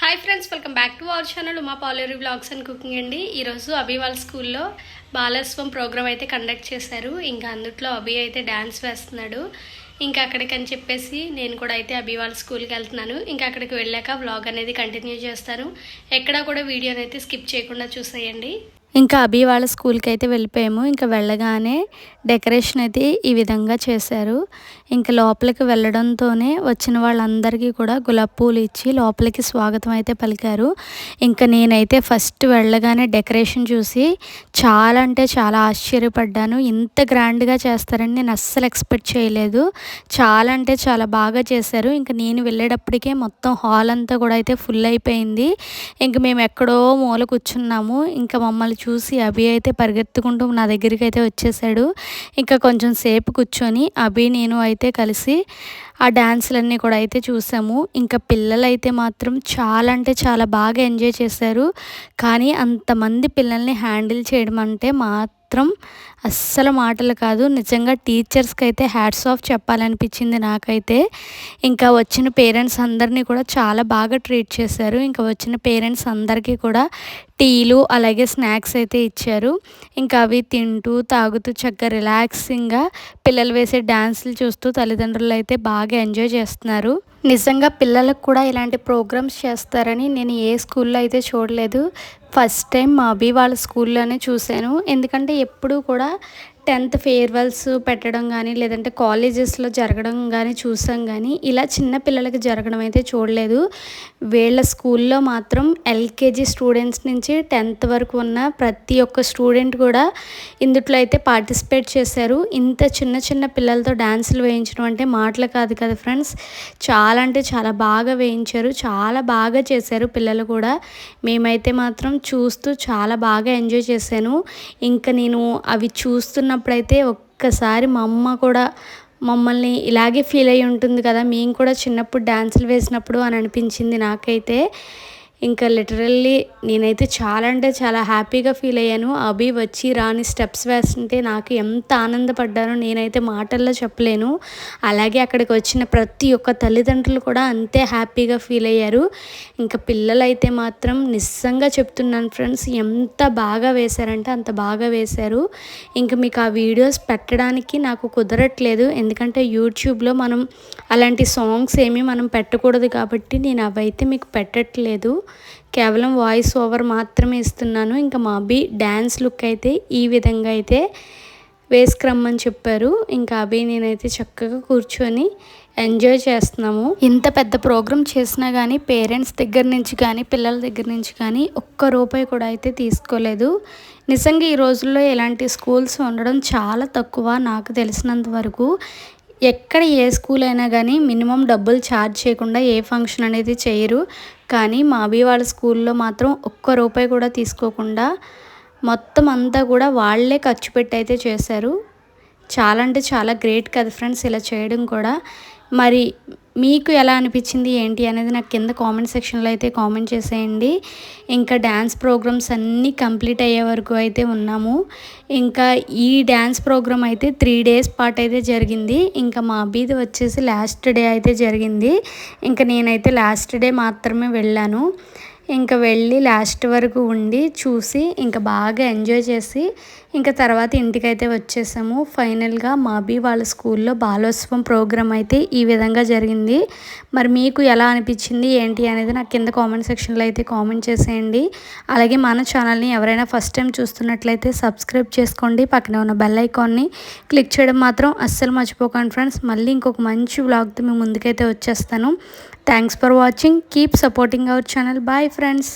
Hi friends welcome back to our channel Uma Paleru blogs and. Cooking అండి ఈరోజు అభివాల్ స్కూల్లో బాలస్వం programme అయితే conduct చేశారు. ఇంకా అందుట్లో అభి అయితే డ్యాన్స్ వేస్తున్నాడు. ఇంకా అక్కడికి అని చెప్పేసి నేను కూడా అయితే అభివాల్ స్కూల్కి వెళ్తున్నాను. ఇంకా అక్కడికి వెళ్ళాక వ్లాగ్ అనేది కంటిన్యూ చేస్తాను ఎక్కడా కూడా వీడియోని అయితే స్కిప్ చేయకుండా చూసేయండి. ఇంకా అభి వాళ్ళ స్కూల్కి అయితే వెళ్ళిపోయాము. ఇంకా వెళ్ళగానే డెకరేషన్ అయితే ఈ విధంగా చేశారు. ఇంకా లోపలికి వెళ్ళడంతోనే వచ్చిన వాళ్ళందరికీ కూడా గులాబ్ పూలు ఇచ్చి లోపలికి స్వాగతం అయితే పలికారు. ఇంకా నేనైతే ఫస్ట్ వెళ్ళగానే డెకరేషన్ చూసి చాలా అంటే చాలా ఆశ్చర్యపడ్డాను. ఇంత గ్రాండ్గా చేస్తారని నేను అస్సలు ఎక్స్పెక్ట్ చేయలేదు. చాలా అంటే చాలా బాగా చేశారు. ఇంకా నేను వెళ్ళేటప్పటికే మొత్తం హాల్ అంతా కూడా అయితే ఫుల్ అయిపోయింది. ఇంక మేము ఎక్కడో మూల కూర్చున్నాము. ఇంకా మమ్మల్ని చూసి అభి అయితే పరిగెత్తుకుంటూ నా దగ్గరికి అయితే వచ్చేసాడు. ఇంకా కొంచెం సేపు కూర్చొని అభి నేను అయితే కలిసి ఆ డ్యాన్సులన్నీ కూడా అయితే చూసాము. ఇంకా పిల్లలైతే మాత్రం చాలా అంటే చాలా బాగా ఎంజాయ్ చేశారు. కానీ అంతమంది పిల్లల్ని హ్యాండిల్ చేయడం అంటే మా మాత్రం అస్సలు మాటలు కాదు. నిజంగా టీచర్స్కి అయితే హ్యాట్స్ ఆఫ్ చెప్పాలనిపించింది నాకైతే. ఇంకా వచ్చిన పేరెంట్స్ అందరినీ కూడా చాలా బాగా ట్రీట్ చేశారు. ఇంకా వచ్చిన పేరెంట్స్ అందరికీ కూడా టీలు అలాగే స్నాక్స్ అయితే ఇచ్చారు. ఇంకా అవి తింటూ తాగుతూ చక్కగా రిలాక్సింగ్గా పిల్లలు వేసే డ్యాన్సులు చూస్తూ తల్లిదండ్రులు అయితే బాగా ఎంజాయ్ చేస్తున్నారు. నిజంగా పిల్లలకు కూడా ఇలాంటి ప్రోగ్రామ్స్ చేస్తారని నేను ఏ స్కూల్లో అయితే చూడలేదు. ఫస్ట్ టైం మా అభి వాళ్ళ స్కూల్లోనే చూశాను. ఎందుకంటే ఎప్పుడూ కూడా టెన్త్ ఫేర్వెల్స్ పెట్టడం కానీ లేదంటే కాలేజెస్లో జరగడం కానీ చూసాం కానీ ఇలా చిన్న పిల్లలకి జరగడం అయితే చూడలేదు. వీళ్ళ స్కూల్లో మాత్రం ఎల్కేజీ స్టూడెంట్స్ నుంచి టెన్త్ వరకు ఉన్న ప్రతి ఒక్క స్టూడెంట్ కూడా ఇందుట్లో అయితే పార్టిసిపేట్ చేశారు. ఇంత చిన్న చిన్న పిల్లలతో డ్యాన్సులు వేయించడం అంటే మాటలు కాదు కదా ఫ్రెండ్స్. చాలా అంటే చాలా బాగా వేయించారు. చాలా బాగా చేశారు పిల్లలు కూడా. మేమైతే మాత్రం చూస్తూ చాలా బాగా ఎంజాయ్ చేశాను. ఇంకా నేను అవి చూస్తున్నప్పుడైతే ఒక్కసారి మా అమ్మ కూడా మమ్మల్ని ఇలాగే ఫీల్ అయ్యి ఉంటుంది కదా మేము కూడా చిన్నప్పుడు డ్యాన్సులు వేసినప్పుడు అని అనిపించింది నాకైతే. ఇంకా లిటరల్లీ నేనైతే చాలా అంటే చాలా హ్యాపీగా ఫీల్ అయ్యాను. అభి వచ్చి రాని స్టెప్స్ వేస్తుంటే నాకు ఎంత ఆనందపడ్డానో నేనైతే మాటల్లో చెప్పలేను. అలాగే అక్కడికి వచ్చిన ప్రతి ఒక్క తల్లిదండ్రులు కూడా అంతే హ్యాపీగా ఫీల్ అయ్యారు. ఇంకా పిల్లలైతే మాత్రం నిస్సంగా చెప్తున్నాను ఫ్రెండ్స్ ఎంత బాగా వేశారంటే అంత బాగా వేశారు. ఇంకా మీకు ఆ వీడియోస్ పెట్టడానికి నాకు కుదరట్లేదు. ఎందుకంటే యూట్యూబ్లో మనం అలాంటి సాంగ్స్ ఏమీ మనం పెట్టకూడదు కాబట్టి నేను అవైతే మీకు పెట్టట్లేదు. కేవలం వాయిస్ ఓవర్ మాత్రమే ఇస్తున్నాను. ఇంకా మా అభి డ్యాన్స్ లుక్ అయితే ఈ విధంగా అయితే వేసుకురమ్మని చెప్పారు. ఇంకా అభి నేనైతే చక్కగా కూర్చొని ఎంజాయ్ చేస్తున్నాము. ఇంత పెద్ద ప్రోగ్రామ్ చేసినా కానీ పేరెంట్స్ దగ్గర నుంచి కానీ పిల్లల దగ్గర నుంచి కానీ ఒక్క రూపాయి కూడా అయితే తీసుకోలేదు. నిజంగా ఈ రోజుల్లో ఇలాంటి స్కూల్స్ ఉండడం చాలా తక్కువ నాకు తెలిసినంత వరకు. ఎక్కడ ఏ స్కూల్ అయినా కానీ మినిమం డబ్బులు ఛార్జ్ చేయకుండా ఏ ఫంక్షన్ అనేది చేయరు. కానీ మా అభి వాళ్ళ స్కూల్లో మాత్రం ఒక్క రూపాయి కూడా తీసుకోకుండా మొత్తం అంతా కూడా వాళ్ళే ఖర్చు పెట్టి అయితే చేశారు. చాలా అంటే చాలా గ్రేట్ కదా ఫ్రెండ్స్ ఇలా చేయడం కూడా. మరి మీకు ఎలా అనిపించింది ఏంటి అనేది నాకు కింద కామెంట్ సెక్షన్లో అయితే కామెంట్ చేసేయండి. ఇంకా డ్యాన్స్ ప్రోగ్రామ్స్ అన్నీ కంప్లీట్ అయ్యే వరకు అయితే ఉన్నాము. ఇంకా ఈ డ్యాన్స్ ప్రోగ్రామ్ అయితే త్రీ డేస్ పాటు అయితే జరిగింది. ఇంకా మా అబ్బీది వచ్చేసి లాస్ట్ డే అయితే జరిగింది. ఇంకా నేనైతే లాస్ట్ డే మాత్రమే వెళ్ళాను. ఇంకా వెళ్ళి లాస్ట్ వరకు ఉండి చూసి ఇంకా బాగా ఎంజాయ్ చేసి ఇంకా తర్వాత ఇంటికైతే వచ్చేసాము. ఫైనల్గా మాబీ వాళ్ళ స్కూల్లో బాలోత్సవం ప్రోగ్రామ్ అయితే ఈ విధంగా జరిగింది. మరి మీకు ఎలా అనిపించింది ఏంటి అనేది నాకు కింద కామెంట్ సెక్షన్లో అయితే కామెంట్ చేసేయండి. అలాగే మన ఛానల్ని ఎవరైనా ఫస్ట్ టైం చూస్తున్నట్లయితే సబ్స్క్రైబ్ చేసుకోండి. పక్కనే ఉన్న బెల్ ఐకాన్ని క్లిక్ చేయడం మాత్రం అస్సలు మర్చిపోకండి ఫ్రెండ్స్. మళ్ళీ ఇంకొక మంచి వ్లాగ్తో మేము ముందుకైతే వచ్చేస్తాను. thanks for watching keep supporting our channel bye friends